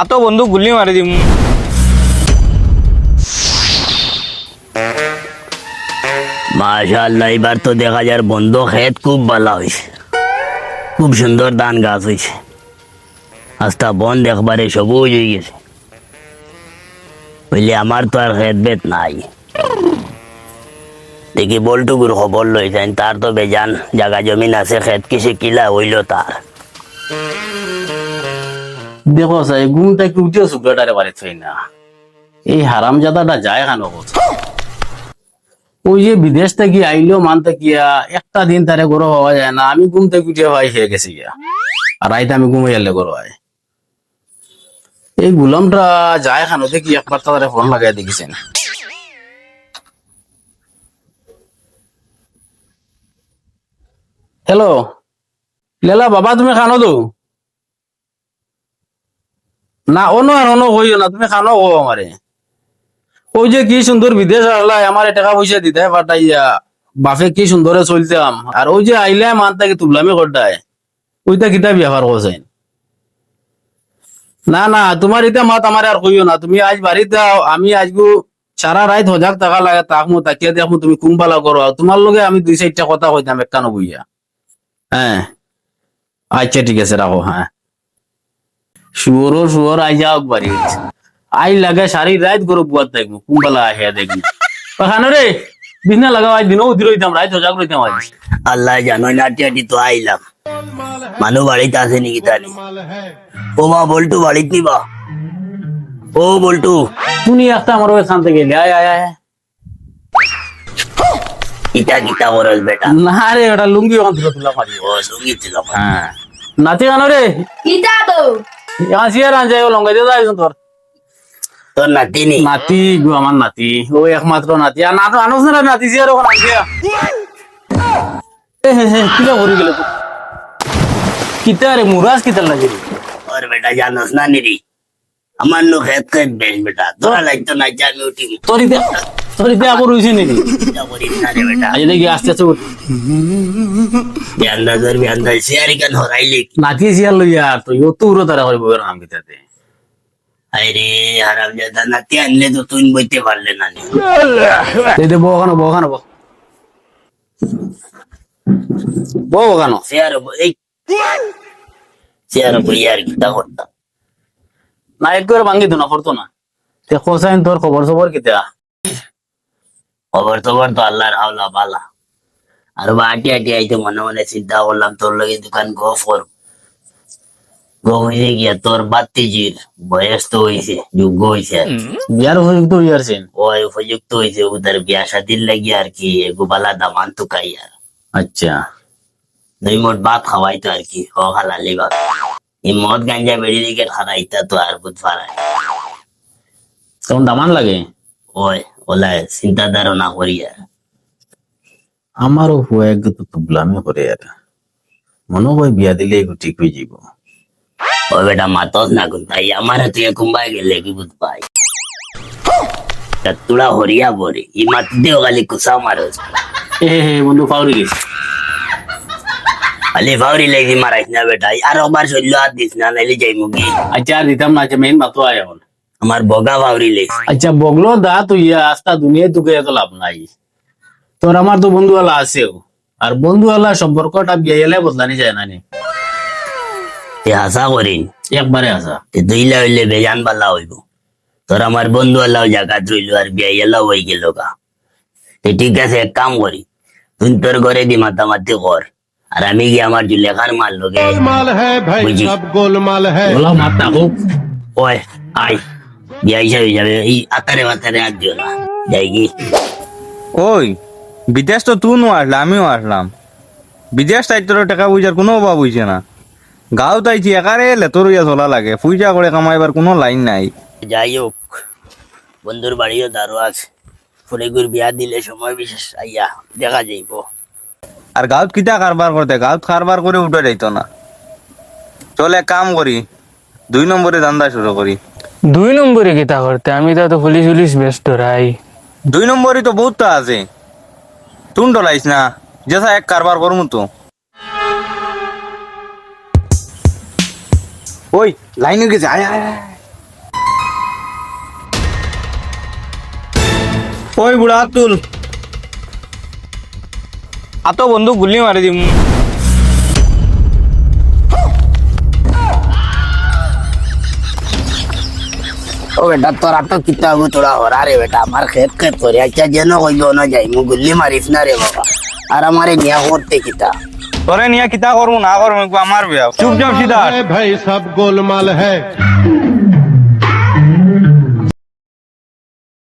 আতো বন্ধু গুলি মারি দিম। মাশাআল্লাহ, এবার তো দেখা যার বন্ধ খেত খুব ভালো হয়েছে খুব সুন্দর ধান গাছ হয়েছে আস্তা বন দেখবারে সবুজ হয়ে গেছে। বুঝলি আমার তো আর খেত বেত নাই। দেখি বলটুকুর খবর লইছেন তার তো বেজান জায়গা জমিন আছে, খেত কিসে কিলা হইল তার। দেখো সাই ঘুমটা কি উঠেও শুক্রটারে বাড়ি থই না। এই হারাম জাদাটা যায় কেন ওই যে বিদেশ থেকে আইলেও মানতে গিয়া একটা দিন তারে গরো হওয়া যায় না, আমি ঘুম থেকে উঠে ভাই হয়ে গেছি গিয়া। আর রাইতে আমি ঘুমাই এলে গরো হয় এই গুলামটা যায় কেন? দেখি একবার তারে ফোন লাগাই দেখিছেন। হ্যালো? লেলা, বাবা, তুমি খানো তো? না, অন্য আর অন্য কইও না, তুমি খানো কো আমারে। ওই যে কি সুন্দর বিদেশ আসলাই আমার টাকা পয়সা দিতে পাঠাইয়া বাপে কি সুন্দরে চলতাম। আর ওই যে আইলে মান তাকে তুললামি করতাই ওইটা কিতা ব্যবহার করছেন না না, তোমার ইটা মাত আমার আর কইও না। তুমি আজ বাড়িতে আমি আজগু সারা রাত হজাক টাকা লাগে তাক মো তাকিয়া দেখো তুমি কুম্বালা করো। তোমার লগে আমি দুই চারটা কথা কইতাম একটা নবইয়া হ্যাঁ। আচ্ছা ঠিক আছে, রাখো হ্যাঁ। শুয়োর শুয়োর আই যাও বাড়ি আই লাগে সারি রাত গরু বুয়ার দেখব কুম্বালা আহে দেখবি। ওখানে রে বিনা লাগাও আজ দিনও উদির হইতাম রাত হজাক রইতাম আজ। আল্লাহ জানো নাটি আটি তো আইলাম। মানু বাড়িতে আছে নাকি তানি ও মা বল্টু বাড়িতে নিবা? ও বল্টু। তুমি একটা আমার এখান থেকে গেলে আয় আয় আয়। ইটা কিতা করস বেটা। না রে ওটা লুঙ্গি ওখান থেকে তুলা মারি। ও সংগীত ছিল হ্যাঁ। নাতি গানো রে। কিতা তো? আসি আর আনজাই লঙ্গাই দিয়ে যাই তোর তোর নাতিনি নাতি গো আমার নাতি ও একমাত্র নাতি আর না তো আনোস না নাতি জিয়ার ওখানে আনজিয়া এ হে হে কিটা ভরি গেল তো কিতা রে মুরাজ কিতা লাগে রে ওর বেটা জানোস না নিরি আমার নো খেত খেত বেশ বেটা তোরা লাগতো না যে আমি উঠি তোর ইতে আবার রইছে নাকি? আজ দেখি আস্তে আস্তে উঠ। বিয়ান্দা ধর বিয়ান্দা শেয়ারি কেন হরাইলি? নাতি জিয়ার লইয়া আর তো ইও তো উড়ো তারা করিব এর নাম কিতাতে আরে হারাম জাদা নাতি আনলে তো তুই বইতে পারলে না। এই দে বো ওখানে বো ওখানে বো বো শেয়ার এই। শেয়ার বই আর কিতা করতাম। না এক করে ভাঙ্গি তো না করতো না। তে কোসাইন তোর খবর সবর কিতা খবর তো আল্লাহর হাওলা বালা। আর বাটি আটি আইতে মনে মনে চিন্তা করলাম তোর লগে দোকান গফ কর গো গিয়া তোর বাত্তিজির বয়স তো হয়েছে যোগ্য হয়েছে বিয়ার উপযুক্ত হইয়াছেন ওই উপযুক্ত হয়েছে উধার বিয়া শাদির লাগি আর কি দামান তো আর। আচ্ছা। দুই মোট ভাত খাওয়াইতো আর কি হ হালালি ভাত এই মদ গাঞ্জা বেড়ি দিকে খারাইতা তো আর বুধ পারায় তখন দামান লাগে? ওই। ওলা চিন্তা ধারণা করি আর আমারও হুয়ে তো তুবলামি করে আর মনে হয় বিয়া দিলে ঠিক হয়ে যাব ও বেটা মাতস না গুন তাই আমার তুই কুম্বাই গেলে কি বুধ পাই? তুড়া হরিয়া বরে ই মাতিতেও খালি কুসা মারস এ হে হে বন্ধু পাউরি গেছে। খালি ভাউরি লাগি মারাইস না বেটা আর ওবার শৈল্য হাত দিস না নাইলে যাই মুগি আচ্ছা আর দিতাম না আচ্ছা মেইন মাতো আয় এখন আমার বগা বাউরি লেখ আচ্ছা বগলো দা তুই আস্তা দুনিয়া তোকে এত লাভ নাই। তোর আমার তো বন্ধুওয়ালা আলা আছেও। আর বন্ধুওয়ালা সম্পর্কটা বিয়ে এলে বদলানি যায় না তে আশা করিন। একবারে আশা। দুইলা হইলে বেজান বালা হইব। তোর আমার বন্ধু আলাও জায়গা রইল আর বিয়ে এলাও হয়ে গেল গা। ঠিক আছে এক কাম করি। তুই তোর ঘরে দি মাতামাতি কর। আর আমি গিয়ে আমার জুলেখার মাল লোকে গোলমাল হ্যাঁ গোলমাল হ্যাঁ হোক ওই আয়। বিয়া হিসাবে হয়ে যাবে এই আতারে মাতারে আর দিও না যাই কি ওই বিদেশ তো তুই নো আসলে আমিও আসলাম। বিদেশ তাই তোর টাকা পয়সার কোনো অভাব হইছে না। গাঁও তাইছি একারে লেতর হইয়া চলা লাগে পয়সা করে কামাইবার কোনো লাইন নাই। যাই হোক বন্ধুর বাড়িও দারো আছে। ফুলেগুর বিয়া দিলে সময় বিশেষ আইয়া দেখা যাইব। আর গাঁত কিতা কারবার করতে গাঁত কারবার করে উঠে যাইতো না। চলে এক কাম করি দুই নম্বরে ধান্দা শুরু করি। দুই নম্বরে কিতা করতে? আমি তো পুলিশ উলিশ ব্যস্ত, রাই। দুই নম্বরই তো বহুত আছে। তুন ডলাইস না। যেসা এক কারবার করমু তো। ওই, লাইনে গেছে যায় আয় আয়। ওই বুড়া তুল আতো বন্ধু গুলি মারি দিম। ओ बेटा तो रातो कितना वो थोड़ा हो रहा रे बेटा हमारे खेत के तो रे अच्छा जेनो कोई जो ना जाए मु गुल्ली मारिस ना रे बाबा और हमारे निया होते किता तोरे निया कितना करूँ ना करूँ हमको हमार भी चुप चुप सीधा भाई सब गोलमाल है